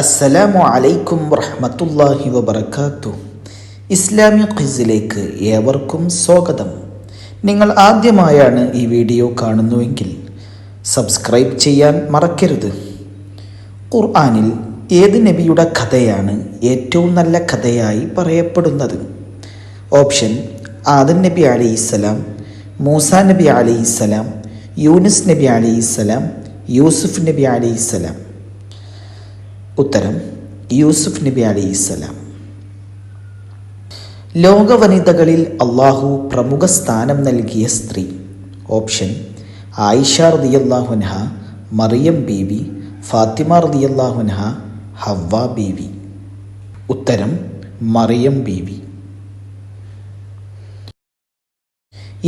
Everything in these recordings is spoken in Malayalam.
അസ്സലാമു അലൈക്കും വറഹ്മത്തുള്ളാഹി വബറകാത്തു. ഇസ്ലാമിക് ഖിസിലേക്ക് ഏവർക്കും സ്വാഗതം. നിങ്ങൾ ആദ്യമായാണ് ഈ വീഡിയോ കാണുന്നുവെങ്കിൽ സബ്സ്ക്രൈബ് ചെയ്യാൻ മറക്കരുത്. ഖുർആനിൽ ഏത് നബിയുടെ കഥയാണ് ഏറ്റവും നല്ല കഥയായി പറയപ്പെടുന്നത്? ഓപ്ഷൻ ആദൻ നബി അലൈഹിസ്സലാം മൂസ നബി അലൈഹിസ്സലാം യൂനിസ് നബി അലൈഹിസ്സലാം യൂസുഫ് നബി അലൈഹിസ്സലാം ഉത്തരം യൂസുഫ് നബി അലൈഹിസ്സലാം ലോക വനിതകളിൽ അള്ളാഹു പ്രമുഖ സ്ഥാനം നൽകിയ സ്ത്രീ. ഓപ്ഷൻ ആയിഷ റതിയല്ലാഹുൻഹ മറിയം ബീവി ഫാത്തിമ റതിയല്ലാഹുൻഹ ഹവ്വ ബീവി. ഉത്തരം മറിയം ബീവി.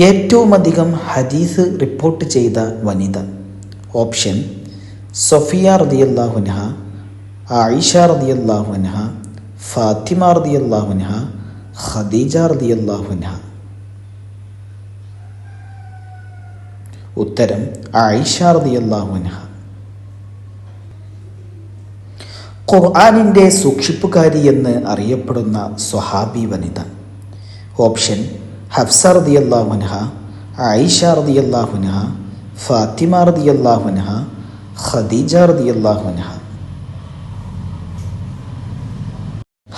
ഏറ്റവുമധികം ഹദീസ് റിപ്പോർട്ട് ചെയ്ത വനിത. ഓപ്ഷൻ സൊഫിയ റതിയല്ലാഹുൻഹ ആയിഷ റതിയല്ലാഹുൻഹ ഫാത്തിമ റതിയല്ലാഹുൻഹ ഖദീജ റതിയല്ലാഹുൻഹ ഉത്തരം ആയിഷ റതിയല്ലാഹുൻഹ ഖുർആാനിന്റെ സൂക്ഷിപ്പുകാരി എന്ന് അറിയപ്പെടുന്ന സ്വഹാബി വനിത. ഓപ്ഷൻ ഹഫ്സ റതിയല്ലാഹുൻഹ ആയിഷ റതിയല്ലാഹുൻഹ ഫാത്തിമ റതിയല്ലാഹുൻഹ ഖദീജ റതിയല്ലാഹുൻഹ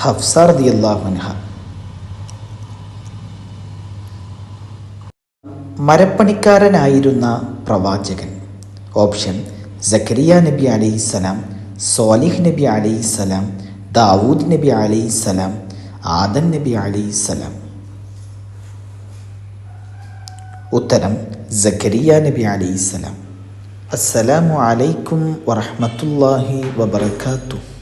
ഹഫ്സ റതിയല്ലാഹുൻഹ മരപ്പണിക്കാരനായിരുന്ന പ്രവാചകൻ. ഓപ്ഷൻ സക്കരിയ നബി അലൈഹി അലൈഹിസ്സലാം സോലിഹ് നബി അലൈഹി അലൈഹിസ്സലാം ദാവൂദ് നബി അലൈഹി അലൈഹിസ്സലാം ആദൻ നബി അലൈഹി അലൈഹിസ്സലാം ഉത്തരം സക്കരിയ നബി അലൈഹിസ്സലാം അസ്സലാമു അലൈക്കും വറഹ്മത്തുള്ളാഹി വബറകാതുഹു.